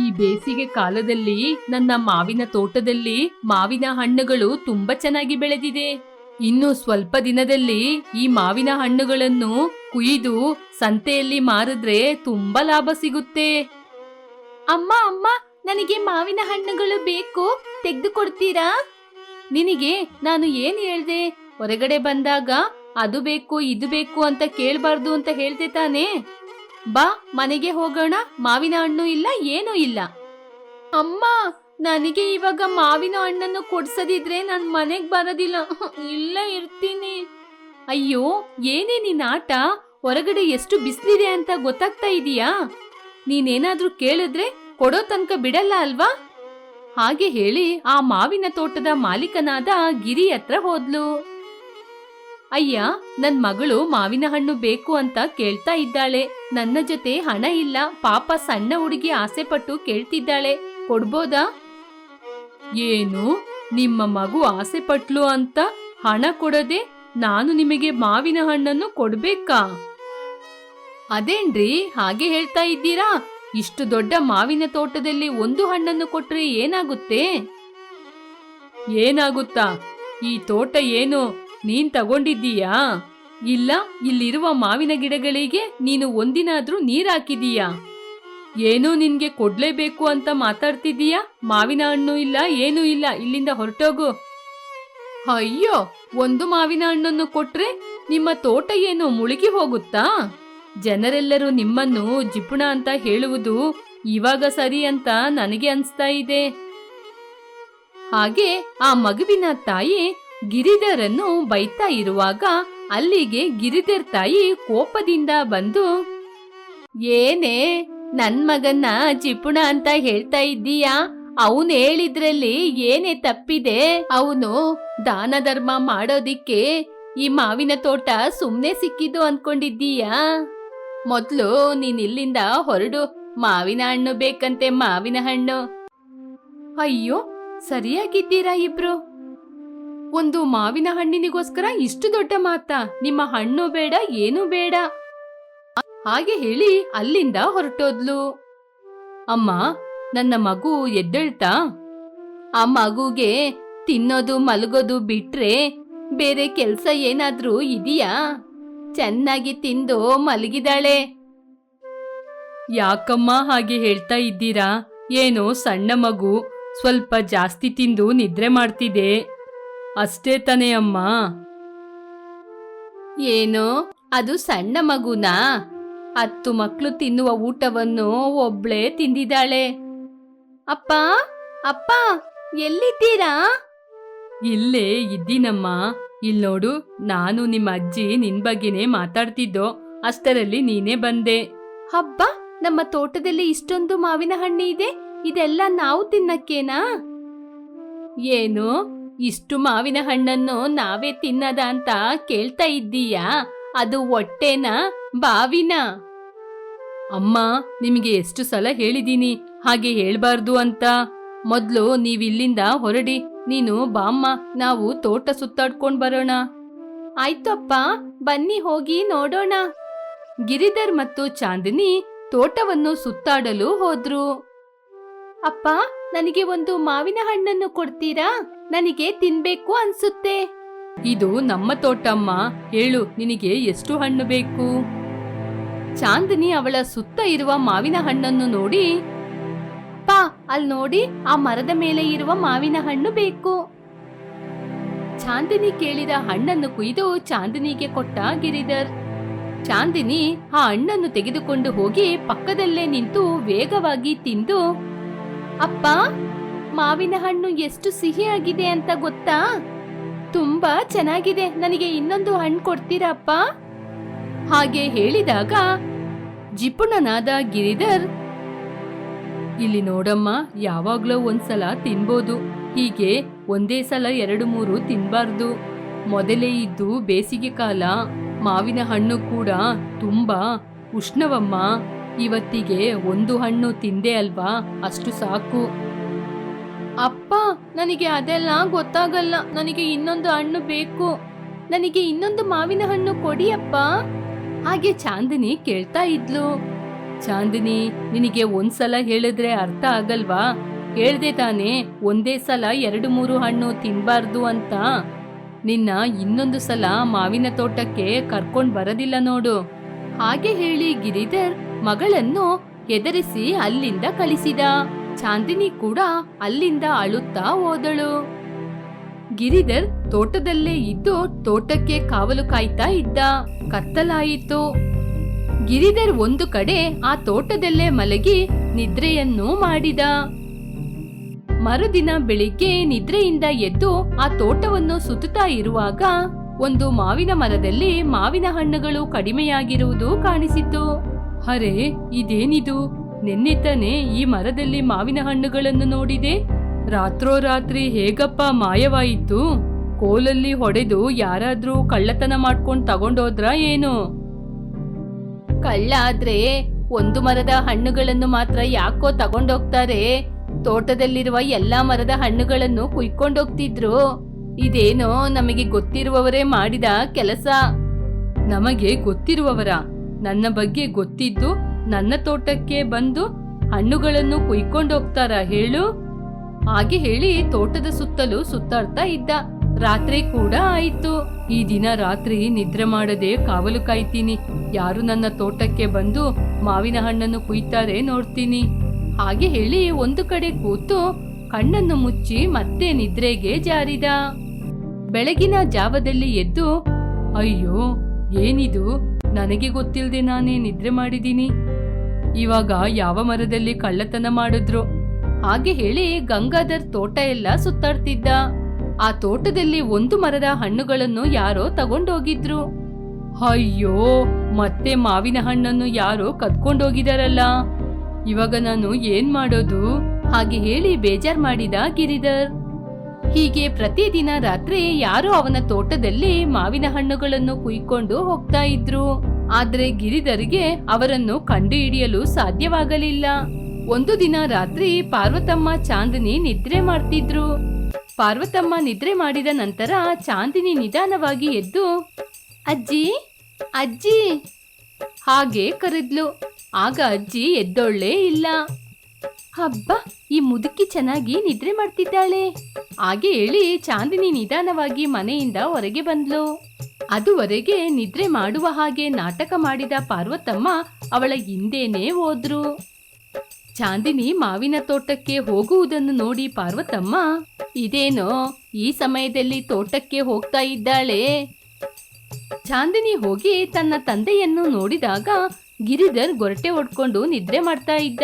ಈ ಬೇಸಿಗೆ ಕಾಲದಲ್ಲಿ, ನನ್ನ ಮಾವಿನ ತೋಟದಲ್ಲಿ ಮಾವಿನ ಹಣ್ಣುಗಳು ತುಂಬಾ ಚೆನ್ನಾಗಿ ಬೆಳೆದಿದೆ. ಇನ್ನು ಸ್ವಲ್ಪ ದಿನದಲ್ಲಿ ಈ ಮಾವಿನ ಹಣ್ಣುಗಳನ್ನು ಕುಯ್ದು ಸಂತೆಯಲ್ಲಿ ಮಾರಿದ್ರೆ ತುಂಬಾ ಲಾಭ ಸಿಗುತ್ತೆ. ಅಮ್ಮ ಅಮ್ಮ, ನನಗೆ ಮಾವಿನ ಹಣ್ಣುಗಳು ಬೇಕು. ತೆಗೆದುಕೊಡ್ತೀರಾ? ನಿನಗೆ ನಾನು ಏನ್ ಹೇಳ್ದೆ? ಹೊರಗಡೆ ಬಂದಾಗ ಅದು ಬೇಕು, ಇದು ಬೇಕು ಅಂತ ಕೇಳಬಾರ್ದು ಅಂತ ಹೇಳ್ದೆ ತಾನೇ? ಬಾ, ಮನೆಗೆ ಹೋಗೋಣ. ಮಾವಿನ ಹಣ್ಣು ಇಲ್ಲ, ಏನೂ ಇಲ್ಲ. ಅಮ್ಮ, ನನಗೆ ಇವಾಗ ಮಾವಿನ ಹಣ್ಣನ್ನು ಕೊಡ್ಸದಿದ್ರೆ ನನ್ ಮನೆಗೆ ಬರೋದಿಲ್ಲ. ಇಲ್ಲ ಇರ್ತೀನಿ. ಅಯ್ಯೋ, ಏನೇ ನಿನ್ ಆಟ? ಹೊರಗಡೆ ಎಷ್ಟು ಬಿಸಿಲಿದೆ ಅಂತ ಗೊತ್ತಾಗ್ತಾ ಇದೀಯಾ? ನೀನೇನಾದ್ರೂ ಕೇಳಿದ್ರೆ ಕೊಡೋ ತನಕ ಬಿಡಲ್ಲ ಅಲ್ವಾ? ಹಾಗೆ ಹೇಳಿ ಆ ಮಾವಿನ ತೋಟದ ಮಾಲೀಕನಾದ ಗಿರಿ ಹತ್ರ ಹೋದ್ಲು. ಅಯ್ಯ, ನನ್ ಮಗಳು ಮಾವಿನ ಹಣ್ಣು ಬೇಕು ಅಂತ ಕೇಳ್ತಾ ಇದ್ದಾಳೆ. ನನ್ನ ಜೊತೆ ಹಣ ಇಲ್ಲ. ಪಾಪ ಸಣ್ಣ ಹುಡುಗಿ ಆಸೆ ಪಟ್ಟು ಕೇಳ್ತಿದ್ದಾಳೆ. ಕೊಡ್ಬೋದಾ? ಏನು? ನಿಮ್ಮ ಮಗು ಆಸೆ ಪಟ್ಲು ಅಂತ ಹಣ ಕೊಡದೆ ನಾನು ನಿಮಗೆ ಮಾವಿನ ಹಣ್ಣನ್ನು ಕೊಡ್ಬೇಕಾ? ಅದೇನ್ರಿ? ಹಾಗೆ ಹೇಳ್ತಾ ಇದ್ದೀರಾ? ಇಷ್ಟು ದೊಡ್ಡ ಮಾವಿನ ತೋಟದಲ್ಲಿ ಒಂದು ಹಣ್ಣನ್ನು ಕೊಟ್ರೆ ಏನಾಗುತ್ತೆ? ಏನಾಗುತ್ತಾ? ಈ ತೋಟ ಏನು? ನೀನ್ ತಗೊಂಡಿದ್ದೀಯಾ? ಇಲ್ಲ, ಇಲ್ಲಿರುವ ಮಾವಿನ ಗಿಡಗಳಿಗೆ ನೀನು ಒಂದಿನಾದ್ರೂ ನೀರ್ ಹಾಕಿದೀಯಾ ಏನೋ ನಿನ್ಗೆ ಕೊಡ್ಲೇಬೇಕು ಅಂತ ಮಾತಾಡ್ತಿದೀಯಾ ಮಾವಿನ ಹಣ್ಣು ಇಲ್ಲ, ಏನೂ ಇಲ್ಲ, ಇಲ್ಲಿಂದ ಹೊರಟೋಗು. ಅಯ್ಯೋ, ಒಂದು ಮಾವಿನ ಹಣ್ಣನ್ನು ಕೊಟ್ರೆ ನಿಮ್ಮ ತೋಟ ಏನು ಮುಳುಗಿ ಹೋಗುತ್ತಾ? ಜನರೆಲ್ಲರೂ ನಿಮ್ಮನ್ನು ಜಿಪುಣ ಅಂತ ಹೇಳುವುದು ಇವಾಗ ಸರಿ ಅಂತ ನನಗೆ ಅನ್ಸ್ತಾ ಇದೆ. ಹಾಗೆ ಆ ಮಗುವಿನ ತಾಯಿ ಗಿರಿಧರನ್ನು ಬೈತಾ ಇರುವಾಗ ಅಲ್ಲಿಗೆ ಗಿರಿಧರ್ ತಾಯಿ ಕೋಪದಿಂದ ಬಂದು, ಏನೇ, ನನ್ ಮಗನ್ನ ಜಿಪುಣ ಅಂತ ಹೇಳ್ತಾ ಇದ್ದೀಯಾ? ಅವನು ಹೇಳಿದ್ರಲ್ಲಿ ಏನೇ ತಪ್ಪಿದೆ? ಅವನು ದಾನ ಧರ್ಮ ಮಾಡೋದಿಕ್ಕೆ ಈ ಮಾವಿನ ತೋಟ ಸುಮ್ನೆ ಸಿಕ್ಕಿದ್ದು ಅನ್ಕೊಂಡಿದ್ದೀಯಾ? ಮೊದ್ಲು ನೀನ್ ಇಲ್ಲಿಂದ ಹೊರಡು, ಮಾವಿನ ಹಣ್ಣು ಬೇಕಂತೆ ಮಾವಿನ ಹಣ್ಣು. ಅಯ್ಯೋ, ಸರಿಯಾಗಿದ್ದೀರಾ ಇಬ್ರು? ಒಂದು ಮಾವಿನ ಹಣ್ಣಿನಿಗೋಸ್ಕರ ಇಷ್ಟು ದೊಡ್ಡ ಮಾತಾ. ನಿಮ್ಮ ಹಣ್ಣು ಬೇಡ, ಏನು ಬೇಡ. ಹಾಗೆ ಹೇಳಿ ಅಲ್ಲಿಂದ ಹೊರಟೋದ್ಲು. ಅಮ್ಮ, ನನ್ನ ಮಗು ಎದ್ದೇಳ್ತಾ, ಆ ಮಗುಗೆ ತಿನ್ನೋದು, ಮಲಗೋದು ಬಿಟ್ರೆ ಬೇರೆ ಕೆಲ್ಸ ಏನಾದ್ರೂ ಇದೆಯಾ? ಚೆನ್ನಾಗಿ ತಿಂದು ಮಲಗಿದಾಳೆ. ಯಾಕಮ್ಮ ಹಾಗೆ ಹೇಳ್ತಾ ಇದ್ದೀರಾ? ಏನೋ ಸಣ್ಣ ಮಗು, ಸ್ವಲ್ಪ ಜಾಸ್ತಿ ತಿಂದು ನಿದ್ರೆ ಮಾಡ್ತಿದೆ. ಅಷ್ಟೇ ತಾನೇ ಅಮ್ಮ ಏನೋ, ಅದು ಸಣ್ಣ ಮಗುನಾ? ಹತ್ತು ಮಕ್ಕಳು ತಿನ್ನುವ ಊಟವನ್ನು ಒಬ್ಳೇ ತಿಂದಿದ್ದಾಳೆ. ಅಪ್ಪ ಅಪ್ಪ, ಎಲ್ಲಿದ್ದೀರಾ? ಇಲ್ಲೇ ಇದ್ದೀನಮ್ಮ. ಇಲ್ ನೋಡು, ನಾನು ನಿಮ್ಮ ಅಜ್ಜಿ ನಿನ್ ಬಗ್ಗೆನೇ ಮಾತಾಡ್ತಿದ್ದೋ, ಅಷ್ಟರಲ್ಲಿ ನೀನೇ ಬಂದೆ. ಹಬ್ಬ, ನಮ್ಮ ತೋಟದಲ್ಲಿ ಇಷ್ಟೊಂದು ಮಾವಿನ ಹಣ್ಣು ಇದೆ, ಇದೆಲ್ಲ ನಾವು ತಿನ್ನಕ್ಕೇನಾ? ಏನು ಇಷ್ಟು ಮಾವಿನ ಹಣ್ಣನ್ನು ನಾವೇ ತಿನ್ನದ ಅಂತ ಕೇಳ್ತಾ ಇದ್ದೀಯಾ? ಅದು ಹೊಟ್ಟೆನಾ? ಬಾವಿನ? ಅಮ್ಮ, ನಿಮಗೆ ಎಷ್ಟು ಸಲ ಹೇಳಿದ್ದೀನಿ ಹಾಗೆ ಹೇಳ್ಬಾರ್ದು ಅಂತ. ಮೊದ್ಲು ನೀವಿಲ್ಲಿಂದ ಹೊರಡಿ. ನೀನು ಬಾಮ್ಮ ನಾವು ತೋಟ ಸುತ್ತಾಡ್ಕೊಂಡು ಬರೋಣ. ಆಯ್ತಪ್ಪ, ಬನ್ನಿ ಹೋಗಿ ನೋಡೋಣ. ಗಿರಿಧರ್ ಮತ್ತು ಚಾಂದಿನಿ ತೋಟವನ್ನು ಸುತ್ತಾಡಲು ಹೋದ್ರು. ಅಪ್ಪ, ನನಗೆ ಒಂದು ಮಾವಿನ ಹಣ್ಣನ್ನು ಕೊಡ್ತೀರಾ? ನನಗೆ ತಿನ್ಬೇಕು ಅನ್ಸುತ್ತೆ. ಇದು ನಮ್ಮ ತೋಟಮ್ಮ. ಹೇಳು, ನಿನಗೆ ಎಷ್ಟು ಹಣ್ಣು ಬೇಕು? ಚಾಂದಿನಿ ಅವಳ ಸುತ್ತ ಇರುವ ಮಾವಿನ ಹಣ್ಣನ್ನು ನೋಡಿ, ಪಾ, ಅಲ್ಲಿ ನೋಡಿ, ಆ ಮರದ ಮೇಲೆ ಇರುವ ಮಾವಿನ ಹಣ್ಣು ಬೇಕು. ಚಾಂದಿನಿ ಕೇಳಿದ ಹಣ್ಣನ್ನು ಕುಯ್ದು ಚಾಂದಿನಿಗೆ ಕೊಟ್ಟ ಗಿರಿಧರ್. ಚಾಂದಿನಿ ಆ ಹಣ್ಣನ್ನು ತೆಗೆದುಕೊಂಡು ಹೋಗಿ ಪಕ್ಕದಲ್ಲೇ ನಿಂತು ವೇಗವಾಗಿ ತಿಂದು, ಅಪ್ಪ ಮಾವಿನ ಹಣ್ಣು ಎಷ್ಟು ಸಿಹಿಯಾಗಿದೆ ಅಂತ ಗೊತ್ತಾ? ತುಂಬಾ ಚೆನ್ನಾಗಿದೆ. ನನಗೆ ಇನ್ನೊಂದು ಹಣ್ಣು ಕೊಡ್ತೀರಪ್ಪ? ಹಾಗೆ ಹೇಳಿದಾಗ ಜಿಪುಣನಾದ ಗಿರಿಧರ್, ಇಲ್ಲಿ ನೋಡಮ್ಮ, ಯಾವಾಗ್ಲೋ ಒಂದ್ಸಲ ತಿನ್ಬೋದು. ಹೀಗೆ ಒಂದೇ ಸಲ ಎರಡು ಮೂರು ತಿನ್ಬಾರ್ದು. ಮೊದಲೇ ಇದ್ದು ಬೇಸಿಗೆ ಕಾಲ, ಮಾವಿನ ಹಣ್ಣು ಕೂಡ ತುಂಬಾ ಉಷ್ಣವಮ್ಮ. ಇವತ್ತಿಗೆ ಒಂದು ಹಣ್ಣು ತಿಂದೆ ಅಲ್ವಾ? ಅಷ್ಟು ಸಾಕು. ಅಪ್ಪ, ನನಗೆ ಅದೆಲ್ಲ ಗೊತ್ತಾಗಲ್ಲ. ನನಗೆ ಇನ್ನೊಂದು ಹಣ್ಣು ಬೇಕು. ನನಗೆ ಇನ್ನೊಂದು ಮಾವಿನ ಹಣ್ಣು ಕೊಡಿ ಅಪ್ಪ. ಹಾಗೆ ಚಾಂದಿನಿ ಕೇಳ್ತಾ ಇದ್ಲು. ಚಾಂದಿನಿ, ನಿನಗೆ ಒಂದ್ಸಲ ಹೇಳಿದ್ರೆ ಅರ್ಥ ಆಗಲ್ವಾ? ಹೇಳ್ದೆ ತಾನೇ, ಒಂದೇ ಸಲ ಎರಡು ಮೂರು ಹಣ್ಣು ತಿನ್ಬಾರ್ದು ಅಂತ. ನಿನ್ನ ಇನ್ನೊಂದು ಸಲ ಮಾವಿನ ತೋಟಕ್ಕೆ ಕರ್ಕೊಂಡ್ ಬರೋದಿಲ್ಲ ನೋಡು. ಹಾಗೆ ಹೇಳಿ ಗಿರಿಧರ್ ಮಗಳನ್ನು ಹೆದರಿಸಿ ಅಲ್ಲಿಂದ ಕಳಿಸಿದ. ಚಾಂದಿನಿ ಕೂಡ ಅಲ್ಲಿಂದ ಅಳುತ್ತಾ ಹೋದಳು. ಗಿರಿಧರ್ ತೋಟದಲ್ಲೇ ಇದ್ದು ತೋಟಕ್ಕೆ ಕಾವಲು ಕಾಯ್ತಾ ಇದ್ದ. ಕತ್ತಲಾಯಿತು. ಗಿರಿಧರ್ ಒಂದು ಕಡೆ ಆ ತೋಟದಲ್ಲೇ ಮಲಗಿ ನಿದ್ರೆಯನ್ನು ಮಾಡಿದ. ಮರುದಿನ ಬೆಳಿಗ್ಗೆ ನಿದ್ರೆಯಿಂದ ಎದ್ದು ಆ ತೋಟವನ್ನು ಸುತ್ತುತ್ತಾ ಇರುವಾಗ ಒಂದು ಮಾವಿನ ಮರದಲ್ಲಿ ಮಾವಿನ ಹಣ್ಣುಗಳು ಕಡಿಮೆಯಾಗಿರುವುದು ಕಾಣಿಸಿತು. ಅರೆ, ಇದೇನಿದು? ನಿನ್ನೆ ತಾನೇ ಈ ಮರದಲ್ಲಿ ಮಾವಿನ ಹಣ್ಣುಗಳನ್ನು ನೋಡಿದೆ. ರಾತ್ರೋರಾತ್ರಿ ಹೇಗಪ್ಪ ಮಾಯವಾಯಿತು. ಕೋಲಲ್ಲಿ ಹೊಡೆದು ಯಾರಾದ್ರೂ ಕಳ್ಳತನ ಮಾಡ್ಕೊಂಡು ತಗೊಂಡೋದ್ರ ಏನು? ಕಳ್ಳ ಆದ್ರೆ ಒಂದು ಮರದ ಹಣ್ಣುಗಳನ್ನು ಮಾತ್ರ ಯಾಕೋ ತಗೊಂಡೋಗ್ತಾರೆ. ತೋಟದಲ್ಲಿರುವ ಎಲ್ಲಾ ಮರದ ಹಣ್ಣುಗಳನ್ನು ಕುಯ್ಕೊಂಡೋಗ್ತಿದ್ರು. ಇದೇನೋ ನಮಗೆ ಗೊತ್ತಿರುವವರೇ ಮಾಡಿದ ಕೆಲಸ. ನಮಗೆ ಗೊತ್ತಿರುವವರ, ನನ್ನ ಬಗ್ಗೆ ಗೊತ್ತಿದ್ದು ನನ್ನ ತೋಟಕ್ಕೆ ಬಂದು ಹಣ್ಣುಗಳನ್ನು ಕುಯ್ಕೊಂಡೋಗ್ತಾರ ಹೇಳು? ಹಾಗೆ ಹೇಳಿ ತೋಟದ ಸುತ್ತಲೂ ಸುತ್ತಾಡ್ತಾ ಇದ್ದ. ರಾತ್ರಿ ಕೂಡ ಆಯಿತು. ಈ ದಿನ ರಾತ್ರಿ ನಿದ್ರೆ ಮಾಡದೆ ಕಾವಲು ಕಾಯ್ತೀನಿ. ಯಾರು ನನ್ನ ತೋಟಕ್ಕೆ ಬಂದು ಮಾವಿನ ಹಣ್ಣನ್ನು ಕುಯ್ತಾರೆ ನೋಡ್ತೀನಿ. ಹಾಗೆ ಹೇಳಿ ಒಂದು ಕಡೆ ಕೂತು ಕಣ್ಣನ್ನು ಮುಚ್ಚಿ ಮತ್ತೆ ನಿದ್ರೆಗೆ ಜಾರಿದ. ಬೆಳಗಿನ ಜಾವದಲ್ಲಿ ಎದ್ದು, ಅಯ್ಯೋ, ಏನಿದು? ನನಗೆ ಗೊತ್ತಿಲ್ಲದೆ ನಾನೇ ನಿದ್ರೆ ಮಾಡಿದ್ದೀನಿ. ಇವಾಗ ಯಾವ ಮರದಲ್ಲಿ ಕಳ್ಳತನ ಮಾಡಿದ್ರು? ಹಾಗೆ ಹೇಳಿ ಗಂಗಾಧರ್ ತೋಟ ಎಲ್ಲ ಸುತ್ತಾಡ್ತಿದ್ದ. ಆ ತೋಟದಲ್ಲಿ ಒಂದು ಮರದ ಹಣ್ಣುಗಳನ್ನು ಯಾರೋ ತಗೊಂಡೋಗಿದ್ರು. ಅಯ್ಯೋ, ಮತ್ತೆ ಮಾವಿನ ಹಣ್ಣನ್ನು ಯಾರೋ ಕದ್ಕೊಂಡೋಗಿದಾರಲ್ಲ. ಇವಾಗ ನಾನು ಏನ್ ಮಾಡೋದು? ಹಾಗೆ ಹೇಳಿ ಬೇಜಾರ್ ಮಾಡಿದ ಗಿರಿಧರ್. ಹೀಗೆ ಪ್ರತಿದಿನ ರಾತ್ರಿ ಯಾರೋ ಅವನ ತೋಟದಲ್ಲಿ ಮಾವಿನ ಹಣ್ಣುಗಳನ್ನು ಕುಯ್ಕೊಂಡು ಹೋಗ್ತಾ ಇದ್ರು. ಆದ್ರೆ ಗಿರಿಧರಿಗೆ ಅವರನ್ನು ಕಂಡುಹಿಡಿಯಲು ಸಾಧ್ಯವಾಗಲಿಲ್ಲ. ಒಂದು ದಿನ ರಾತ್ರಿ ಪಾರ್ವತಮ್ಮ ಚಾಂದಿನಿ ನಿದ್ರೆ ಮಾಡ್ತಿದ್ರು. ಪಾರ್ವತಮ್ಮ ನಿದ್ರೆ ಮಾಡಿದ ನಂತರ ಚಾಂದಿನಿ ನಿಧಾನವಾಗಿ ಎದ್ದು, ಅಜ್ಜಿ ಅಜ್ಜಿ! ಹಾಗೆ ಕರೆದ್ಲು. ಆಗ ಅಜ್ಜಿ ಎದ್ದೊಳ್ಳೇ ಇಲ್ಲ. ಹಬ್ಬ, ಈ ಮುದುಕಿ ಚೆನ್ನಾಗಿ ನಿದ್ರೆ ಮಾಡ್ತಿದ್ದಾಳೆ. ಹಾಗೆ ಹೇಳಿ ಚಾಂದಿನಿ ನಿಧಾನವಾಗಿ ಮನೆಯಿಂದ ಹೊರಗೆ ಬಂದ್ಲು. ಅದುವರೆಗೆ ನಿದ್ರೆ ಮಾಡುವ ಹಾಗೆ ನಾಟಕ ಮಾಡಿದ ಪಾರ್ವತಮ್ಮ ಅವಳ ಹಿಂದೇನೆ ಹೋದ್ರು. ಚಾಂದಿನಿ ಮಾವಿನ ತೋಟಕ್ಕೆ ಹೋಗುವುದನ್ನು ನೋಡಿ ಪಾರ್ವತಮ್ಮ, ಇದೇನೋ ಈ ಸಮಯದಲ್ಲಿ ತೋಟಕ್ಕೆ ಹೋಗ್ತಾ ಇದ್ದಾಳೆ? ಚಾಂದಿನಿ ಹೋಗಿ ತನ್ನ ತಂದೆಯನ್ನು ನೋಡಿದಾಗ ಗಿರಿಧರ್ ಗೊರಟೆ ಹೊಡ್ಕೊಂಡು ನಿದ್ರೆ ಮಾಡ್ತಾ ಇದ್ದ.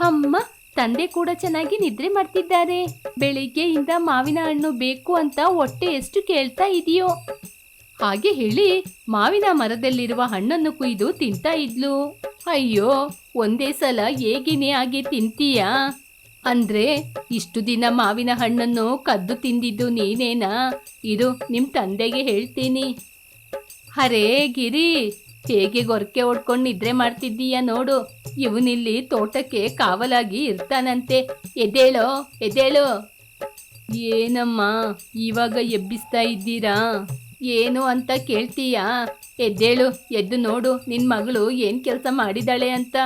ಅಮ್ಮ, ತಂದೆ ಕೂಡ ಚೆನ್ನಾಗಿ ನಿದ್ರೆ ಮಾಡ್ತಿದ್ದಾರೆ. ಬೆಳಿಗ್ಗೆಯಿಂದ ಮಾವಿನ ಹಣ್ಣು ಬೇಕು ಅಂತ ಹೊಟ್ಟೆ ಎಷ್ಟು ಕೇಳ್ತಾ ಇದೆಯೋ. ಹಾಗೆ ಹೇಳಿ ಮಾವಿನ ಮರದಲ್ಲಿರುವ ಹಣ್ಣನ್ನು ಕುಯ್ದು ತಿಂತಾ ಇದ್ಲು. ಅಯ್ಯೋ, ಒಂದೇ ಸಲ ಹೇಗಿನೇ ಆಗಿ ತಿಂತೀಯಾ? ಅಂದ್ರೆ, ಇಷ್ಟು ದಿನ ಮಾವಿನ ಹಣ್ಣನ್ನು ಕದ್ದು ತಿಂದಿದ್ದು ನೀನೇನಾ? ಇದು ನಿಮ್ ತಂದೆಗೆ ಹೇಳ್ತೀನಿ. ಅರೇ ಗಿರಿ ಹೇಗೆ ಗೊರಕೆ ಹೊಡ್ಕೊಂಡು ನಿದ್ರೆ ಮಾಡ್ತಿದ್ದೀಯ ನೋಡು. ಇವನಿಲ್ಲಿ ತೋಟಕ್ಕೆ ಕಾವಲಾಗಿ ಇರ್ತಾನಂತೆ. ಎದ್ದೇಳೋ, ಎದ್ದೇಳು. ಏನಮ್ಮ, ಇವಾಗ ಎಬ್ಬಿಸ್ತಾ ಇದ್ದೀರಾ? ಏನು ಅಂತ ಕೇಳ್ತೀಯಾ? ಎದ್ದೇಳು, ಎದ್ದು ನೋಡು ನಿನ್ನ ಮಗಳು ಏನು ಕೆಲಸ ಮಾಡಿದಾಳೆ ಅಂತ.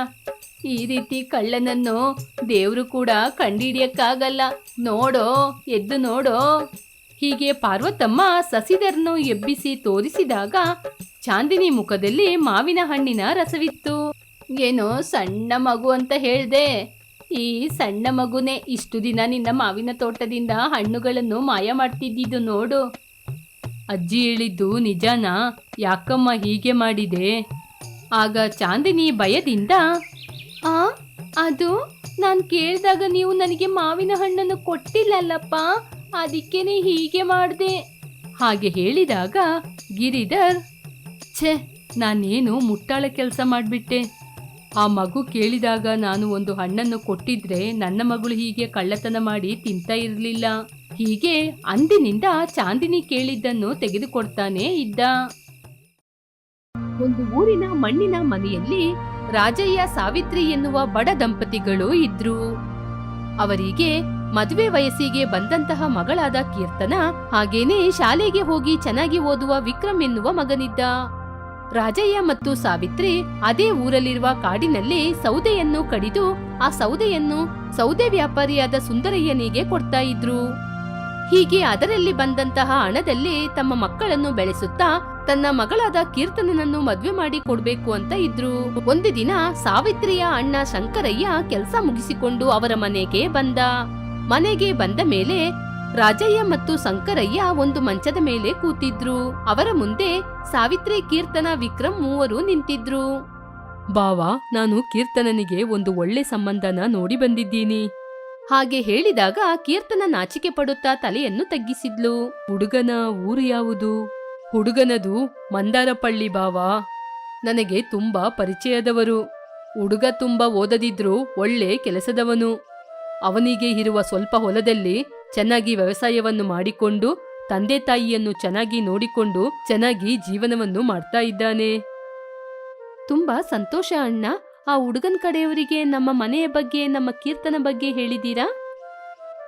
ಈ ರೀತಿ ಕಳ್ಳನನ್ನು ದೇವರು ಕೂಡ ಕಂಡಿಡಿಯಕ್ಕಾಗಲ್ಲ. ನೋಡೋ, ಎದ್ದು ನೋಡೋ. ಹೀಗೆ ಪಾರ್ವತಮ್ಮ ಸಸಿಧರ್ನು ಎಬ್ಬಿಸಿ ತೋರಿಸಿದಾಗ ಚಾಂದಿನಿ ಮುಖದಲ್ಲಿ ಮಾವಿನ ಹಣ್ಣಿನ ರಸವಿತ್ತು. ಏನೋ ಸಣ್ಣ ಮಗು ಅಂತ ಹೇಳ್ದೆ. ಈ ಸಣ್ಣ ಮಗುನೇ ಇಷ್ಟು ದಿನ ನಿನ್ನ ಮಾವಿನ ತೋಟದಿಂದ ಹಣ್ಣುಗಳನ್ನು ಮಾಯ ಮಾಡ್ತಿದ್ದಿದ್ದು ನೋಡು. ಅಜ್ಜಿ ಹೇಳಿದ್ದು ನಿಜನಾ? ಯಾಕಮ್ಮ ಹೀಗೆ ಮಾಡಿದೆ? ಆಗ ಚಾಂದಿನಿ ಭಯದಿಂದ, ಆ, ಅದು ನಾನು ಕೇಳಿದಾಗ ನೀವು ನನಗೆ ಮಾವಿನ ಹಣ್ಣನ್ನು ಕೊಟ್ಟಿಲ್ಲಲ್ಲಪ್ಪ. ಅದಕ್ಕೇನೆ ಹೀಗೆ ಮಾಡಿದೆ. ಹಾಗೆ ಹೇಳಿದಾಗ ಗಿರಿಧರ್ ಛೇ, ನಾನೇನು ಮುಟ್ಟಾಳ ಕೆಲಸ ಮಾಡಿಬಿಟ್ಟೆ. ಆ ಮಗು ಕೇಳಿದಾಗ ನಾನು ಒಂದು ಹಣ್ಣನ್ನು ಕೊಟ್ಟಿದ್ರೆ ನನ್ನ ಮಗಳು ಹೀಗೆ ಕಳ್ಳತನ ಮಾಡಿ ತಿಂತಾ ಇರಲಿಲ್ಲ. ಹೀಗೆ ಅಂದಿನಿಂದ ಚಾಂದಿನಿ ಕೇಳಿದ್ದನ್ನು ತೆಗೆದುಕೊಡ್ತಾನೆ ಇದ್ದ. ಒಂದು ಊರಿನ ಮಣ್ಣಿನ ಮನೆಯಲ್ಲಿ ರಾಜಯ್ಯ ಸಾವಿತ್ರಿ ಎನ್ನುವ ಬಡ ದಂಪತಿಗಳು ಇದ್ರು. ಅವರಿಗೆ ಮದುವೆ ವಯಸ್ಸಿಗೆ ಬಂದಂತಹ ಮಗಳಾದ ಕೀರ್ತನ ಹಾಗೇನೆ ಶಾಲೆಗೆ ಹೋಗಿ ಚೆನ್ನಾಗಿ ಓದುವ ವಿಕ್ರಮ್ ಎನ್ನುವ ಮಗನಿದ್ದ. ರಾಜಯ್ಯ ಮತ್ತು ಸಾವಿತ್ರಿ ಅದೇ ಊರಲ್ಲಿರುವ ಕಾಡಿನಲ್ಲಿ ಸೌದೆಯನ್ನು ಕಡಿದು ಆ ಸೌದೆಯನ್ನು ಸೌದೆ ವ್ಯಾಪಾರಿಯಾದ ಸುಂದರಯ್ಯನಿಗೆ ಕೊಡ್ತಾ ಇದ್ರು. ಹೀಗೆ ಅದರಲ್ಲಿ ಬಂದಂತಹ ಹಣದಲ್ಲಿ ತಮ್ಮ ಮಕ್ಕಳನ್ನು ಬೆಳೆಸುತ್ತಾ ತನ್ನ ಮಗಳಾದ ಕೀರ್ತನನನ್ನು ಮದ್ವೆ ಮಾಡಿ ಕೊಡ್ಬೇಕು ಅಂತ ಇದ್ರು. ಒಂದು ದಿನ ಸಾವಿತ್ರಿಯ ಅಣ್ಣ ಶಂಕರಯ್ಯ ಕೆಲಸ ಮುಗಿಸಿಕೊಂಡು ಅವರ ಮನೆಗೆ ಬಂದ. ಮನೆಗೆ ಬಂದ ಮೇಲೆ ರಾಜಯ್ಯ ಮತ್ತು ಶಂಕರಯ್ಯ ಒಂದು ಮಂಚದ ಮೇಲೆ ಕೂತಿದ್ರು. ಅವರ ಮುಂದೆ ಸಾವಿತ್ರಿ ಕೀರ್ತನ ವಿಕ್ರಮ್ ಮೂವರು ನಿಂತಿದ್ರು. ಬಾವಾ ನಾನು ಕೀರ್ತನನಿಗೆ ಒಂದು ಒಳ್ಳೆ ಸಂಬಂಧನ ನೋಡಿ ಬಂದಿದ್ದೀನಿ. ಹಾಗೆ ಹೇಳಿದಾಗ ಕೀರ್ತನ ನಾಚಿಕೆ ಪಡುತ್ತಾ ತಲೆಯನ್ನು ತಗ್ಗಿಸಿದ್ಲು. ಹುಡುಗನ ಊರು ಯಾವುದು? ಹುಡುಗನದು ಮಂದಾರಪಳ್ಳಿ ಬಾವಾ. ನನಗೆ ತುಂಬಾ ಪರಿಚಯದವರು. ಹುಡುಗ ತುಂಬಾ ಓದದಿದ್ರೂ ಒಳ್ಳೆ ಕೆಲಸದವನು. ಅವನಿಗೆ ಇರುವ ಸ್ವಲ್ಪ ಹೊಲದಲ್ಲಿ ಚೆನ್ನಾಗಿ ವ್ಯವಸಾಯವನ್ನು ಮಾಡಿಕೊಂಡು, ತಂದೆ ತಾಯಿಯನ್ನು ಚೆನ್ನಾಗಿ ನೋಡಿಕೊಂಡು ಚೆನ್ನಾಗಿ ಜೀವನವನ್ನು ಮಾಡ್ತಾ ಇದ್ದಾನೆ. ತುಂಬಾ ಸಂತೋಷ ಅಣ್ಣ. ಆ ಹುಡುಗನ್ ಕಡೆಯವರಿಗೆ ನಮ್ಮ ಮನೆಯ ಬಗ್ಗೆ, ನಮ್ಮ ಕೀರ್ತನ ಬಗ್ಗೆ ಹೇಳಿದೀರಾ?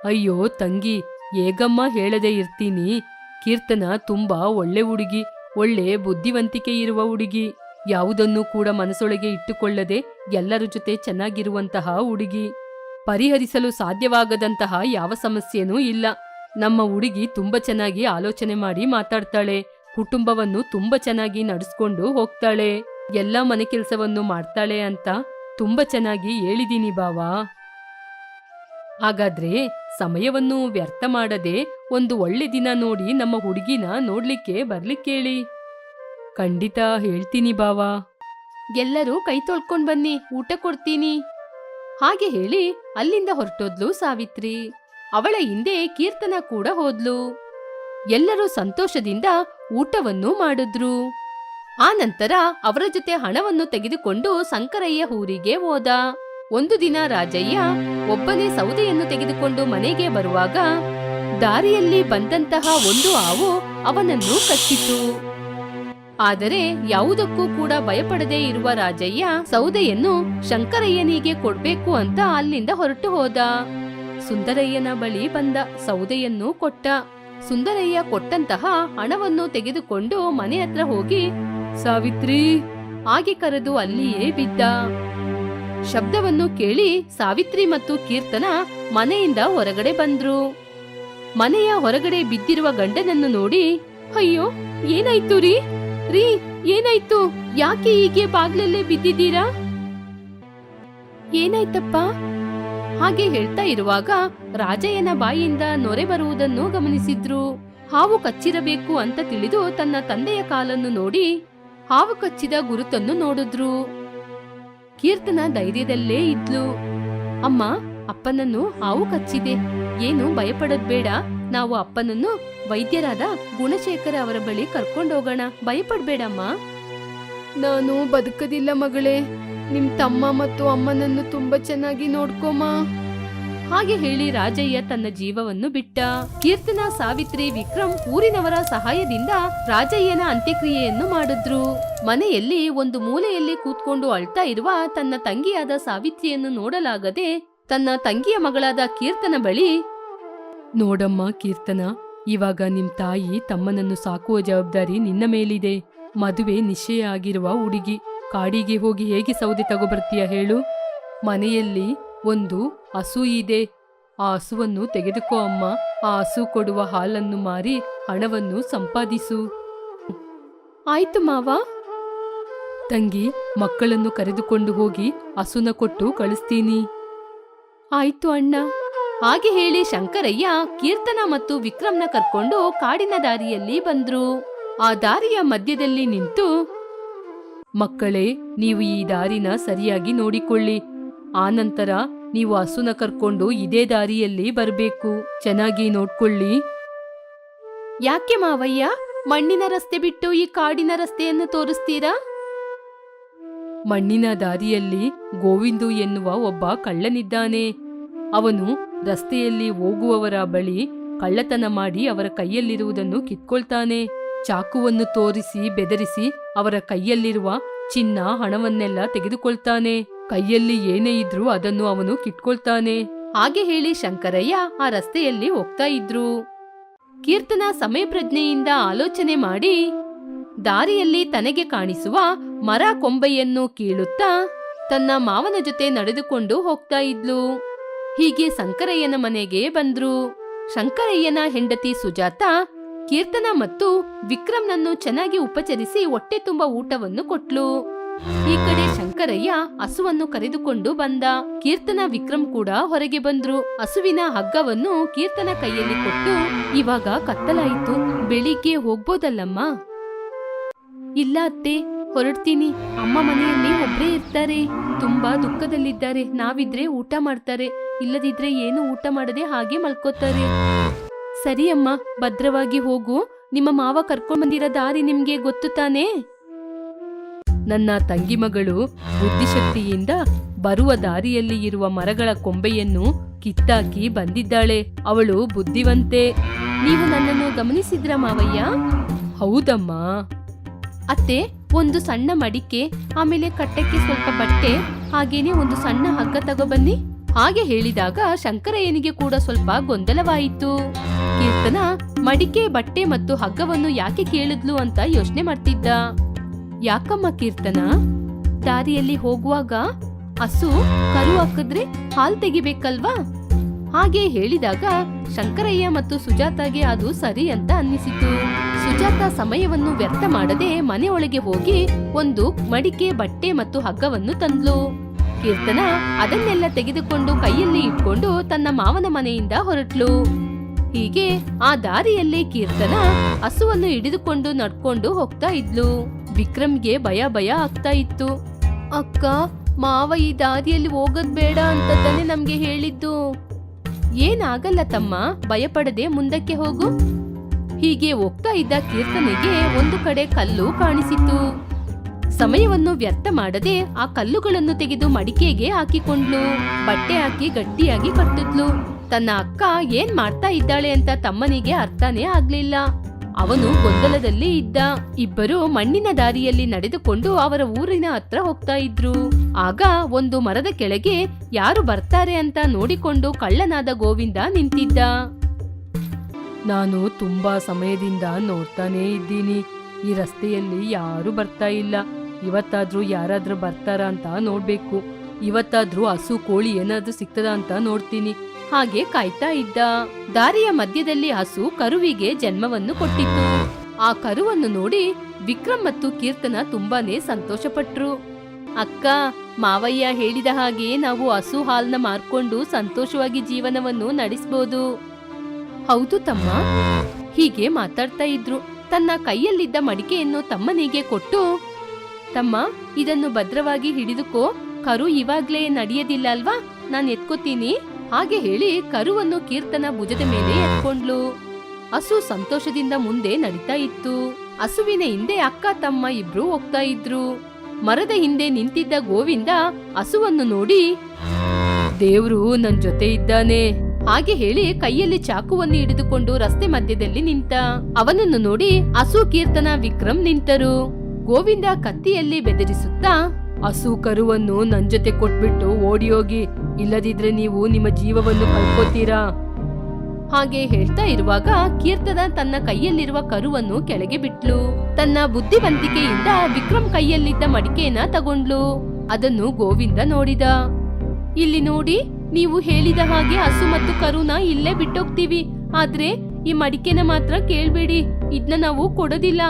ಅಯ್ಯೋ ತಂಗಿ, ಹೇಗಮ್ಮ ಹೇಳದೆ ಇರ್ತೀನಿ. ಕೀರ್ತನ ತುಂಬಾ ಒಳ್ಳೆ ಹುಡುಗಿ, ಒಳ್ಳೆ ಬುದ್ಧಿವಂತಿಕೆ ಇರುವ ಹುಡುಗಿ. ಯಾವುದನ್ನು ಕೂಡ ಮನಸೊಳಗೆ ಇಟ್ಟುಕೊಳ್ಳದೆ ಎಲ್ಲರ ಜೊತೆ ಚೆನ್ನಾಗಿರುವಂತಹ ಹುಡುಗಿ. ಪರಿಹರಿಸಲು ಸಾಧ್ಯವಾಗದಂತಹ ಯಾವ ಸಮಸ್ಯೆನೂ ಇಲ್ಲ. ನಮ್ಮ ಹುಡುಗಿ ತುಂಬಾ ಚೆನ್ನಾಗಿ ಆಲೋಚನೆ ಮಾಡಿ ಮಾತಾಡ್ತಾಳೆ. ಕುಟುಂಬವನ್ನು ತುಂಬಾ ಚೆನ್ನಾಗಿ ನಡೆಸ್ಕೊಂಡು ಹೋಗ್ತಾಳೆ. ಎಲ್ಲ ಮನೆ ಕೆಲಸವನ್ನು ಮಾಡ್ತಾಳೆ ಅಂತ ತುಂಬಾ ಚೆನ್ನಾಗಿ ಹೇಳಿದೀನಿ ಬಾವಾ. ಹಾಗಾದ್ರೆ ಸಮಯವನ್ನು ವ್ಯರ್ಥ ಮಾಡದೆ ಒಂದು ಒಳ್ಳೆ ದಿನ ನೋಡಿ ನಮ್ಮ ಹುಡುಗಿನ ನೋಡ್ಲಿಕ್ಕೆ ಬರ್ಲಿಕ್ಕೇಳಿ ಖಂಡಿತ ಹೇಳ್ತೀನಿ ಬಾವಾ. ಎಲ್ಲರೂ ಕೈ ತೊಳ್ಕೊಂಡ್ ಬನ್ನಿ, ಊಟ ಕೊಡ್ತೀನಿ. ಹಾಗೆ ಹೇಳಿ ಅಲ್ಲಿಂದ ಹೊರಟೋದ್ಲು ಸಾವಿತ್ರಿ. ಅವಳ ಹಿಂದೆ ಕೀರ್ತನ ಕೂಡ ಹೋದ್ಲು. ಎಲ್ಲರೂ ಸಂತೋಷದಿಂದ ಊಟವನ್ನು ಮಾಡಿದ್ರು. ಆ ನಂತರ ಅವರ ಜೊತೆ ಹಣವನ್ನು ತೆಗೆದುಕೊಂಡು ಶಂಕರಯ್ಯ ಊರಿಗೆ ಹೋದ. ಒಂದು ದಿನ ರಾಜಯ್ಯ ಒಬ್ಬನೇ ಸೌದೆಯನ್ನು ತೆಗೆದುಕೊಂಡು ಮನೆಗೆ ಬರುವಾಗ ದಾರಿಯಲ್ಲಿ ಬಂದಂತಹ ಒಂದು ಹಾವು ಅವನನ್ನು ಕಚ್ಚಿತು ಆದರೆ ಯಾವುದಕ್ಕೂ ಕೂಡ ಭಯಪಡದೇ ಇರುವ ರಾಜಯ್ಯ ಸೌದೆಯನ್ನು ಶಂಕರಯ್ಯನಿಗೆ ಕೊಡ್ಬೇಕು ಅಂತ ಅಲ್ಲಿಂದ ಹೊರಟು ಹೋದ. ಸುಂದರಯ್ಯನ ಬಳಿ ಬಂದ ಸೌದೆಯನ್ನು ಕೊಟ್ಟ. ಸುಂದರಯ್ಯ ಕೊಟ್ಟಂತಹ ಹಣವನ್ನು ತೆಗೆದುಕೊಂಡು ಮನೆ ಹತ್ರ ಹೋಗಿ, ಸಾವಿತ್ರಿ, ಆಗಿ ಕರೆದು ಅಲ್ಲಿಯೇ ಬಿದ್ದ. ಶಬ್ದವನ್ನು ಕೇಳಿ ಸಾವಿತ್ರಿ ಮತ್ತು ಕೀರ್ತನ ಮನೆಯಿಂದ ಹೊರಗಡೆ ಬಂದ್ರು. ಮನೆಯ ಹೊರಗಡೆ ಬಿದ್ದಿರುವ ಗಂಡನನ್ನು ನೋಡಿ, ಅಯ್ಯೋ, ಏನಾಯ್ತು ರೀ? ರೀ, ಏನಾಯ್ತು? ಯಾಕೆ ಹೀಗೆ ಬಾಗ್ಲಲ್ಲೇ ಬಿದ್ದಿದ್ದೀರಾ? ಏನಾಯ್ತಪ್ಪ? ಹಾಗೆ ಹೇಳ್ತಾ ಇರುವಾಗ ರಾಜಯ್ಯನ ಬಾಯಿಯಿಂದ ನೊರೆ ಬರುವುದನ್ನು ಗಮನಿಸಿದ್ರು. ಹಾವು ಕಚ್ಚಿರಬೇಕು ಅಂತ ತಿಳಿದು ತನ್ನ ತಂದೆಯ ಕಾಲನ್ನು ನೋಡಿ ಹಾವು ಕಚ್ಚಿದ ಗುರುತನ್ನು ನೋಡಿದ್ರು. ಕೀರ್ತನ ಧೈರ್ಯದಲ್ಲೇ ಇದ್ಲು. ಅಮ್ಮ, ಅಪ್ಪನನ್ನು ಹಾವು ಕಚ್ಚಿದೆ. ಏನು ಭಯಪಡೋದ್ ಬೇಡ. ನಾವು ಅಪ್ಪನನ್ನು ವೈದ್ಯರಾದ ಗುಣಶೇಖರ ಅವರ ಬಳಿ ಕರ್ಕೊಂಡೋಗೋಣ ಭಯಪಡ್ಬೇಡಮ್ಮ. ನಾನು ಬದುಕದಿಲ್ಲ ಮಗಳೇ. ನಿಮ್ ತಮ್ಮ ಮತ್ತು ಅಮ್ಮನನ್ನು ತುಂಬಾ ಚೆನ್ನಾಗಿ ನೋಡ್ಕೊಮ್ಮ. ಹಾಗೆ ಹೇಳಿ ರಾಜಯ್ಯ ತನ್ನ ಜೀವವನ್ನು ಬಿಟ್ಟ. ಕೀರ್ತನ ಸಾವಿತ್ರಿ ವಿಕ್ರಮ್ ಊರಿನವರ ಸಹಾಯದಿಂದ ರಾಜಯ್ಯನ ಅಂತ್ಯಕ್ರಿಯೆಯನ್ನು ಮಾಡಿದ್ರು. ಮನೆಯಲ್ಲಿ ಒಂದು ಮೂಲೆಯಲ್ಲಿ ಕೂತ್ಕೊಂಡು ಅಳ್ತಾ ಇರುವ ತನ್ನ ತಂಗಿಯಾದ ಸಾವಿತ್ರಿಯನ್ನು ನೋಡಲಾಗದೆ ತನ್ನ ತಂಗಿಯ ಮಗಳಾದ ಕೀರ್ತನ ಬಳಿ ನೋಡಮ್ಮ ಕೀರ್ತನ ಇವಾಗ ನಿಮ್ ತಾಯಿ ತಮ್ಮನನ್ನು ಸಾಕುವ ಜವಾಬ್ದಾರಿ ನಿನ್ನ ಮೇಲಿದೆ. ಮದುವೆ ನಿಶ್ಚಯ ಆಗಿರುವ ಹುಡುಗಿ. ಕಾಡಿಗೆ ಹೋಗಿ ಹೇಗೆ ಸೌದೆ ತಗೋಬರ್ತೀಯ ಹೇಳು. ಮನೆಯಲ್ಲಿ ಒಂದು ಹಸು ಇದೆ. ಆ ಹಸುವನ್ನು ತೆಗೆದುಕೋ ಅಮ್ಮ. ಆ ಹಸು ಕೊಡುವ ಹಾಲನ್ನು ಮಾರಿ ಹಣವನ್ನು ಸಂಪಾದಿಸು. ಆಯ್ತು ಮಾವ. ತಂಗಿ, ಮಕ್ಕಳನ್ನು ಕರೆದುಕೊಂಡು ಹೋಗಿ ಹಸುನ ಕೊಟ್ಟು ಕಳಿಸ್ತೀನಿ. ಆಯ್ತು ಅಣ್ಣ. ಹಾಗೆ ಹೇಳಿ ಶಂಕರಯ್ಯ ಕೀರ್ತನ ಮತ್ತು ವಿಕ್ರಮ್ನ ಕರ್ಕೊಂಡು ಕಾಡಿನ ದಾರಿಯಲ್ಲಿ ಬಂದ್ರು. ಆ ದಾರಿಯ ಮಧ್ಯದಲ್ಲಿ ನಿಂತು, ಮಕ್ಕಳೇ, ನೀವು ಈ ದಾರಿನ ಸರಿಯಾಗಿ ನೋಡಿಕೊಳ್ಳಿ. ಆನಂತರ ನೀವು ಹಸುನ ಕರ್ಕೊಂಡು ಇದೇ ದಾರಿಯಲ್ಲಿ ಬರಬೇಕು. ಚೆನ್ನಾಗಿ ನೋಡ್ಕೊಳ್ಳಿ. ಯಾಕೆ ಮಾವಯ್ಯ? ಮಣ್ಣಿನ ರಸ್ತೆ ಬಿಟ್ಟು ಈ ಕಾಡಿನ ರಸ್ತೆಯನ್ನು ತೋರಿಸ್ತೀರಾ? ಮಣ್ಣಿನ ದಾರಿಯಲ್ಲಿ ಗೋವಿಂದು ಎನ್ನುವ ಒಬ್ಬ ಕಳ್ಳನಿದ್ದಾನೆ. ಅವನು ರಸ್ತೆಯಲ್ಲಿ ಹೋಗುವವರ ಬಳಿ ಕಳ್ಳತನ ಮಾಡಿ ಅವರ ಕೈಯಲ್ಲಿರುವುದನ್ನು ಕಿತ್ಕೊಳ್ತಾನೆ. ಚಾಕುವನ್ನು ತೋರಿಸಿ ಬೆದರಿಸಿ ಅವರ ಕೈಯಲ್ಲಿರುವ ಚಿನ್ನ, ಹಣವನ್ನೆಲ್ಲ ತೆಗೆದುಕೊಳ್ತಾನೆ. ಕೈಯಲ್ಲಿ ಏನೇ ಇದ್ರೂ ಅದನ್ನು ಅವನು ಕಿಟ್ಕೊಳ್ತಾನೆ ಹಾಗೆ ಹೇಳಿ ಶಂಕರಯ್ಯ ಆ ರಸ್ತೆಯಲ್ಲಿ ಹೋಗ್ತಾ ಇದ್ರು. ಕೀರ್ತನ ಸಮಯ ಪ್ರಜ್ಞೆಯಿಂದ ಆಲೋಚನೆ ಮಾಡಿ, ದಾರಿಯಲ್ಲಿ ತನಗೆ ಕಾಣಿಸುವ ಮರ ಕೊಂಬೆಯನ್ನು ಕೀಳುತ್ತಾ ತನ್ನ ಮಾವನ ಜೊತೆ ನಡೆದುಕೊಂಡು ಹೋಗ್ತಾ ಇದ್ಲು. ಹೀಗೆ ಶಂಕರಯ್ಯನ ಮನೆಗೆ ಬಂದ್ರು. ಶಂಕರಯ್ಯನ ಹೆಂಡತಿ ಸುಜಾತ ಕೀರ್ತನ ಮತ್ತು ವಿಕ್ರಮ್ನನ್ನು ಚೆನ್ನಾಗಿ ಉಪಚರಿಸಿ ಹೊಟ್ಟೆ ತುಂಬ ಊಟವನ್ನು ಕೊಟ್ಲು. ಈ ಕಡೆ ಶಂಕರಯ್ಯ ಹಸುವನ್ನು ಕರೆದುಕೊಂಡು ಬಂದ. ಕೀರ್ತನ ವಿಕ್ರಮ್ ಕೂಡ ಹೊರಗೆ ಬಂದ್ರು. ಹಸುವಿನ ಹಗ್ಗವನ್ನು ಕೀರ್ತನ ಕೈಯಲ್ಲಿ ಕೊಟ್ಟು ಇವಾಗ ಕತ್ತಲಾಯಿತು. ಬೆಳಿಗ್ಗೆ ಹೋಗ್ಬೋದಲ್ಲಮ್ಮ? ಇಲ್ಲ ಅತ್ತೆ, ಹೊರಡ್ತೀನಿ. ಅಮ್ಮ ಮನೆಯಲ್ಲಿ ಒಬ್ರೇ ಇರ್ತಾರೆ. ತುಂಬಾ ದುಃಖದಲ್ಲಿದ್ದಾರೆ. ನಾವಿದ್ರೆ ಊಟ ಮಾಡ್ತಾರೆ. ಇಲ್ಲದಿದ್ರೆ ಏನು ಊಟ ಮಾಡದೆ ಹಾಗೆ ಮಲ್ಕೋತಾರೆ. ಸರಿ ಅಮ್ಮ, ಭದ್ರವಾಗಿ ಹೋಗು. ನಿಮ್ಮ ಮಾವ ಕರ್ಕೊಂಡ್ ಬಂದಿರೋ ದಾರಿ ನಿಮ್ಗೆ ಗೊತ್ತು ತಾನೇ? ನನ್ನ ತಂಗಿ ಮಗಳು ಬುದ್ಧಿಶಕ್ತಿಯಿಂದ ಬರುವ ದಾರಿಯಲ್ಲಿ ಇರುವ ಮರಗಳ ಕೊಂಬೆಯನ್ನು ಕಿತ್ತಾಕಿ ಬಂದಿದ್ದಾಳೆ. ಅವಳು ಬುದ್ಧಿವಂತೆ. ನೀವು ನನ್ನನ್ನು ಗಮನಿಸಿದ್ರ ಮಾವಯ್ಯ? ಹೌದಮ್ಮ. ಅತ್ತೆ, ಒಂದು ಸಣ್ಣ ಮಡಿಕೆ, ಆಮೇಲೆ ಕಟ್ಟಕ್ಕೆ ಸ್ವಲ್ಪ ಬಟ್ಟೆ, ಹಾಗೇನೆ ಒಂದು ಸಣ್ಣ ಹಗ್ಗ ತಗೊಬನ್ನಿ ಹಾಗೆ ಹೇಳಿದಾಗ ಶಂಕರಯ್ಯನಿಗೆ ಕೂಡ ಸ್ವಲ್ಪ ಗೊಂದಲವಾಯಿತು. ಕೀರ್ತನ ಮಡಿಕೆ, ಬಟ್ಟೆ ಮತ್ತು ಹಗ್ಗವನ್ನು ಯಾಕೆ ಕೇಳಿದ್ಲು ಅಂತ ಯೋಚನೆ ಮಾಡ್ತಿದ್ದ. ಯಾಕಮ್ಮ ಕೀರ್ತನ? ದಾರಿಯಲ್ಲಿ ಹೋಗುವಾಗ ಹಸು ಕರು ಹಾಕಿದ್ರೆ ಹಾಲ್ ತೆಗಿಬೇಕಲ್ವಾ? ಹಾಗೆ ಹೇಳಿದಾಗ ಶಂಕರಯ್ಯ ಮತ್ತು ಸುಜಾತಾಗೆ ಅದು ಸರಿ ಅಂತ ಅನ್ನಿಸಿತು. ಸುಜಾತ ಸಮಯವನ್ನು ವ್ಯರ್ಥ ಮಾಡದೆ ಮನೆಯೊಳಗೆ ಹೋಗಿ ಒಂದು ಮಡಿಕೆ, ಬಟ್ಟೆ ಮತ್ತು ಹಗ್ಗವನ್ನು ತಂದ್ಲು. ಕೀರ್ತನ ಅದನ್ನೆಲ್ಲ ತೆಗೆದುಕೊಂಡು ಕೈಯಲ್ಲಿ ಇಟ್ಕೊಂಡು ತನ್ನ ಮಾವನ ಮನೆಯಿಂದ ಹೊರಟ್ಲು. ಹೀಗೆ ಆ ದಾರಿಯಲ್ಲಿ ಕೀರ್ತನ ಹಸುವನ್ನು ಹಿಡಿದುಕೊಂಡು ನಡ್ಕೊಂಡು ಹೋಗ್ತಾ ಇದ್ಲು. ವಿಕ್ರಮ್ಗೆ ಭಯ ಭಯ ಆಗ್ತಾ ಇತ್ತು. ಅಕ್ಕ, ಮಾವ ಈ ದಾರಿಯಲ್ಲಿ ಹೋಗೋದ್ ಬೇಡ ಅಂತ ತಾನೇ ನಮ್ಗೆ ಹೇಳಿದ್ದು. ಏನಾಗಲ್ಲ ತಮ್ಮ, ಭಯಪಡದೆ ಮುಂದಕ್ಕೆ ಹೋಗು. ಹೀಗೆ ಹೋಗ್ತಾ ಇದ್ದ ಕೀರ್ತನೆಗೆ ಒಂದು ಕಡೆ ಕಲ್ಲು ಕಾಣಿಸಿತು ಸಮಯವನ್ನು ವ್ಯರ್ಥ ಮಾಡದೆ ಆ ಕಲ್ಲುಗಳನ್ನು ತೆಗೆದು ಮಡಿಕೆಗೆ ಹಾಕಿಕೊಂಡ್ಲು. ಬಟ್ಟೆ ಹಾಕಿ ಗಟ್ಟಿಯಾಗಿ ಕಟ್ಟಿದ್ಲು. ತನ್ನ ಅಕ್ಕ ಏನ್ ಮಾಡ್ತಾ ಇದ್ದಾಳೆ ಅಂತ ತಮ್ಮನಿಗೆ ಅರ್ಥನೇ ಆಗ್ಲಿಲ್ಲ. ಅವನು ಗೊಂದಲದಲ್ಲಿ ಇದ್ದ. ಇಬ್ಬರು ಮಣ್ಣಿನ ದಾರಿಯಲ್ಲಿ ನಡೆದುಕೊಂಡು ಅವರ ಊರಿನ ಹತ್ರ ಹೋಗ್ತಾ ಇದ್ರು. ಆಗ ಒಂದು ಮರದ ಕೆಳಗೆ ಯಾರು ಬರ್ತಾರೆ ಅಂತ ನೋಡಿಕೊಂಡು ಕಳ್ಳನಾದ ಗೋವಿಂದ ನಿಂತಿದ್ದ. ನಾನು ತುಂಬಾ ಸಮಯದಿಂದ ನೋಡ್ತಾನೇ ಇದ್ದೀನಿ. ಈ ರಸ್ತೆಯಲ್ಲಿ ಯಾರು ಬರ್ತಾ ಇಲ್ಲ. ಇವತ್ತಾದ್ರೂ ಯಾರಾದ್ರೂ ಬರ್ತಾರ ಅಂತ ನೋಡ್ಬೇಕು. ಇವತ್ತಾದ್ರೂ ಹಸು ಕೋಳಿ ಏನಾದ್ರೂ ಸಿಗ್ತದ ಅಂತ ನೋಡ್ತೀನಿ. ಹಾಗೆ ಕಾಯ್ತಾ ಇದ್ದ. ದಾರಿಯ ಮಧ್ಯದಲ್ಲಿ ಹಸು ಕರುವಿಗೆ ಜನ್ಮವನ್ನು ಕೊಟ್ಟಿತ್ತು. ಆ ಕರುವನ್ನು ನೋಡಿ ವಿಕ್ರಮ್ ಮತ್ತು ಕೀರ್ತನ ತುಂಬಾನೇ ಸಂತೋಷಪಟ್ರು. ಅಕ್ಕ, ಮಾವಯ್ಯ ಹೇಳಿದ ಹಾಗೆ ನಾವು ಹಸು ಹಾಲ್ನ ಮಾರ್ಕೊಂಡು ಸಂತೋಷವಾಗಿ ಜೀವನವನ್ನು ನಡೆಸಬಹುದು ಹೌದು ತಮ್ಮ. ಹೀಗೆ ಮಾತಾಡ್ತಾ ಇದ್ರು. ತನ್ನ ಕೈಯಲ್ಲಿದ್ದ ಮಡಿಕೆಯನ್ನು ತಮ್ಮನಿಗೆ ಕೊಟ್ಟು ತಮ್ಮ, ಇದನ್ನು ಭದ್ರವಾಗಿ ಹಿಡಿದುಕೋ, ಕರು ಇವಾಗ್ಲೇ ನಡೆಯದಿಲ್ಲ ಅಲ್ವಾ ನಾನ್ ಎತ್ಕೋತೀನಿ. ಹಾಗೆ ಹೇಳಿ ಕರುವನ್ನು ಕೀರ್ತನ ಭುಜದ ಮೇಲೆ ಎತ್ಕೊಂಡ್ಲು. ಹಸು ಸಂತೋಷದಿಂದ ಮುಂದೆ ನಡೀತಾ ಇತ್ತು. ಹಸುವಿನ ಹಿಂದೆ ಅಕ್ಕ, ತಮ್ಮ ಇಬ್ರು ಹೋಗ್ತಾ ಇದ್ರು. ಮರದ ಹಿಂದೆ ನಿಂತಿದ್ದ ಗೋವಿಂದ ಹಸುವನ್ನು ನೋಡಿ, ದೇವ್ರು ನನ್ ಜೊತೆ ಇದ್ದಾನೆ. ಹಾಗೆ ಹೇಳಿ ಕೈಯಲ್ಲಿ ಚಾಕುವನ್ನು ಹಿಡಿದುಕೊಂಡು ರಸ್ತೆ ಮಧ್ಯದಲ್ಲಿ ನಿಂತ, ಅವನನ್ನು ನೋಡಿ ಹಸು ಕೀರ್ತನ ವಿಕ್ರಮ್ ನಿಂತರು. ಗೋವಿಂದ ಕತ್ತಿಯಲ್ಲಿ ಬೆದರಿಸುತ್ತಾ ಹಸು ಕರುವನ್ನು ನನ್ ಜೊತೆ ಕೊಟ್ಬಿಟ್ಟು ಓಡಿ ಹೋಗಿ ಇಲ್ಲದಿದ್ರೆ ನೀವು ನಿಮ್ಮ ಜೀವವನ್ನು ಕಳ್ಕೊತೀರಾ? ಹಾಗೆ ಹೇಳ್ತಾ ಇರುವಾಗ ಕೀರ್ತನ ತನ್ನ ಕೈಯಲ್ಲಿರುವ ಕರುವನ್ನು ಕೆಳಗೆ ಬಿಟ್ಲು. ತನ್ನ ಬುದ್ಧಿವಂತಿಕೆಯಿಂದ ವಿಕ್ರಮ್ ಕೈಯಲ್ಲಿದ್ದ ಮಡಿಕೆಯನ್ನ ತಗೊಂಡ್ಲು. ಅದನ್ನು ಗೋವಿಂದ ನೋಡಿದ. ಇಲ್ಲಿ ನೋಡಿ, ನೀವು ಹೇಳಿದ ಹಾಗೆ ಹಸು ಮತ್ತು ಕರುನ ಇಲ್ಲೇ ಬಿಟ್ಟೋಗ್ತೀವಿ. ಆದ್ರೆ ಈ ಮಡಿಕೆನ ಮಾತ್ರ ಕೇಳ್ಬೇಡಿ. ಇದನ್ನ ನಾವು ಕೊಡೋದಿಲ್ಲ.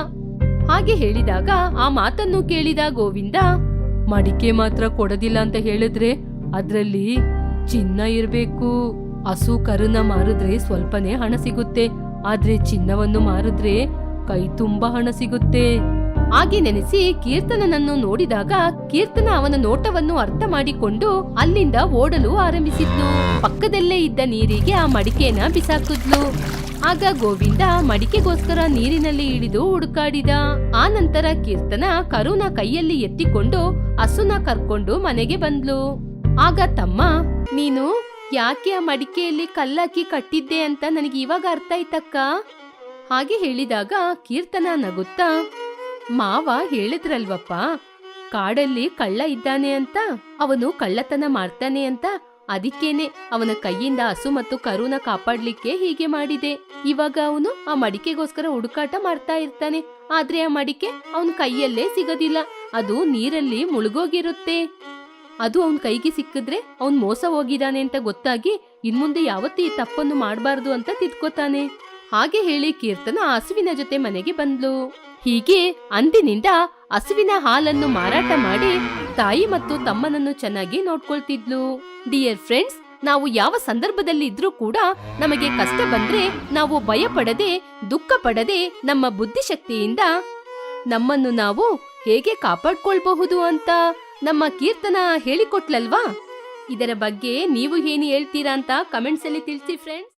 ಹಾಗೆ ಹೇಳಿದಾಗ ಆ ಮಾತನ್ನು ಕೇಳಿದ ಗೋವಿಂದ, ಮಡಿಕೆ ಮಾತ್ರ ಕೊಡೋದಿಲ್ಲ ಅಂತ ಹೇಳಿದ್ರೆ ಅದ್ರಲ್ಲಿ ಚಿನ್ನ ಇರಬೇಕು. ಹಸು ಕರುನ ಮಾರಿದ್ರೆ ಸ್ವಲ್ಪನೇ ಹಣ ಸಿಗುತ್ತೆ. ಆದ್ರೆ ಚಿನ್ನವನ್ನು ಮಾರಿದ್ರೆ ಕೈ ತುಂಬಾ ಹಣ ಸಿಗುತ್ತೆ. ಹಾಗೆ ನೆನೆಸಿ ಕೀರ್ತನನನ್ನು ನೋಡಿದಾಗ ಕೀರ್ತನ ಅವನ ನೋಟವನ್ನು ಅರ್ಥ ಮಾಡಿಕೊಂಡು ಅಲ್ಲಿಂದ ಓಡಲು ಆರಂಭಿಸಿದ್ಲು. ಪಕ್ಕದಲ್ಲೇ ಇದ್ದ ನೀರಿಗೆ ಆ ಮಡಿಕೆನ ಬಿಸಾಕಿದ್ಲು. ಆಗ ಗೋವಿಂದ ಮಡಿಕೆಗೋಸ್ಕರ ನೀರಿನಲ್ಲಿ ಇಳಿದು ಹುಡುಕಾಡಿದ. ಆ ನಂತರ ಕೀರ್ತನ ಕರುನ ಕೈಯಲ್ಲಿ ಎತ್ತಿಕೊಂಡು ಹಸುನ ಕರ್ಕೊಂಡು ಮನೆಗೆ ಬಂದ್ಲು. ಆಗ ತಮ್ಮ, ನೀನು ಯಾಕೆ ಆ ಮಡಿಕೆಯಲ್ಲಿ ಕಲ್ಲಾಕಿ ಕಟ್ಟಿದ್ದೆ ಅಂತ ನನಗೆ ಇವಾಗ ಅರ್ಥ ಆಯ್ತಕ್ಕ? ಹಾಗೆ ಹೇಳಿದಾಗ ಕೀರ್ತನ ನಗುತ್ತಾ, ಮಾವ ಹೇಳಿದ್ರಲ್ವಪ್ಪ, ಕಾಡಲ್ಲಿ ಕಳ್ಳ ಇದ್ದಾನೆ ಅಂತ, ಅವನು ಕಳ್ಳತನ ಮಾಡ್ತಾನೆ ಅಂತ ಅದಕ್ಕೇನೆ ಅವನ ಕೈಯಿಂದ ಹಸು ಮತ್ತು ಕರುನ ಕಾಪಾಡ್ಲಿಕ್ಕೆ ಹೀಗೆ ಮಾಡಿದೆ. ಇವಾಗ ಅವನು ಆ ಮಡಿಕೆಗೋಸ್ಕರ ಹುಡುಕಾಟ ಮಾಡ್ತಾ ಇರ್ತಾನೆ. ಆದ್ರೆ ಆ ಮಡಿಕೆ ಅವನ ಕೈಯಲ್ಲೇ ಸಿಗೋದಿಲ್ಲ. ಅದು ನೀರಲ್ಲಿ ಮುಳುಗೋಗಿರುತ್ತೆ. ಅದು ಅವನ್ ಕೈಗೆ ಸಿಕ್ಕಿದ್ರೆ ಅವನ್ ಮೋಸ ಹೋಗಿದ್ದಾನೆ ಅಂತ ಗೊತ್ತಾಗಿ ಇನ್ಮುಂದೆ ಯಾವತ್ತೂ ಈ ತಪ್ಪನ್ನು ಮಾಡಬಾರ್ದು ಅಂತ ತಿದ್ಕೋತಾನೆ. ಹಾಗೆ ಹೇಳಿ ಕೀರ್ತನ ಹಸುವಿನ ಜೊತೆ ಮನೆಗೆ ಬಂದ್ಲು. ಹೀಗೆ ಅಂದಿನಿಂದ ಹಸುವಿನ ಹಾಲನ್ನು ಮಾರಾಟ ಮಾಡಿ ತಾಯಿ ಮತ್ತು ತಮ್ಮನನ್ನು ಚೆನ್ನಾಗಿ ನೋಡ್ಕೊಳ್ತಿದ್ಲು. ಡಿಯರ್ ಫ್ರೆಂಡ್ಸ್ ನಾವು ಯಾವ ಸಂದರ್ಭದಲ್ಲಿ ಇದ್ರೂ ಕೂಡ ನಮಗೆ ಕಷ್ಟ ಬಂದ್ರೆ ನಾವು ಭಯ ಪಡದೆ, ದುಃಖ ಪಡದೆ ನಮ್ಮ ಬುದ್ಧಿಶಕ್ತಿಯಿಂದ ನಮ್ಮನ್ನು ನಾವು ಹೇಗೆ ಕಾಪಾಡ್ಕೊಳ್ಬಹುದು ಅಂತ ನಮ್ಮ ಕೀರ್ತನ ಹೇಳಿಕೊಟ್ಲಲ್ವಾ? ಇದರ ಬಗ್ಗೆ ನೀವು ಏನು ಹೇಳ್ತೀರಾ ಅಂತ ಕಮೆಂಟ್ಸ್ ಅಲ್ಲಿ ತಿಳಿಸಿ ಫ್ರೆಂಡ್ಸ್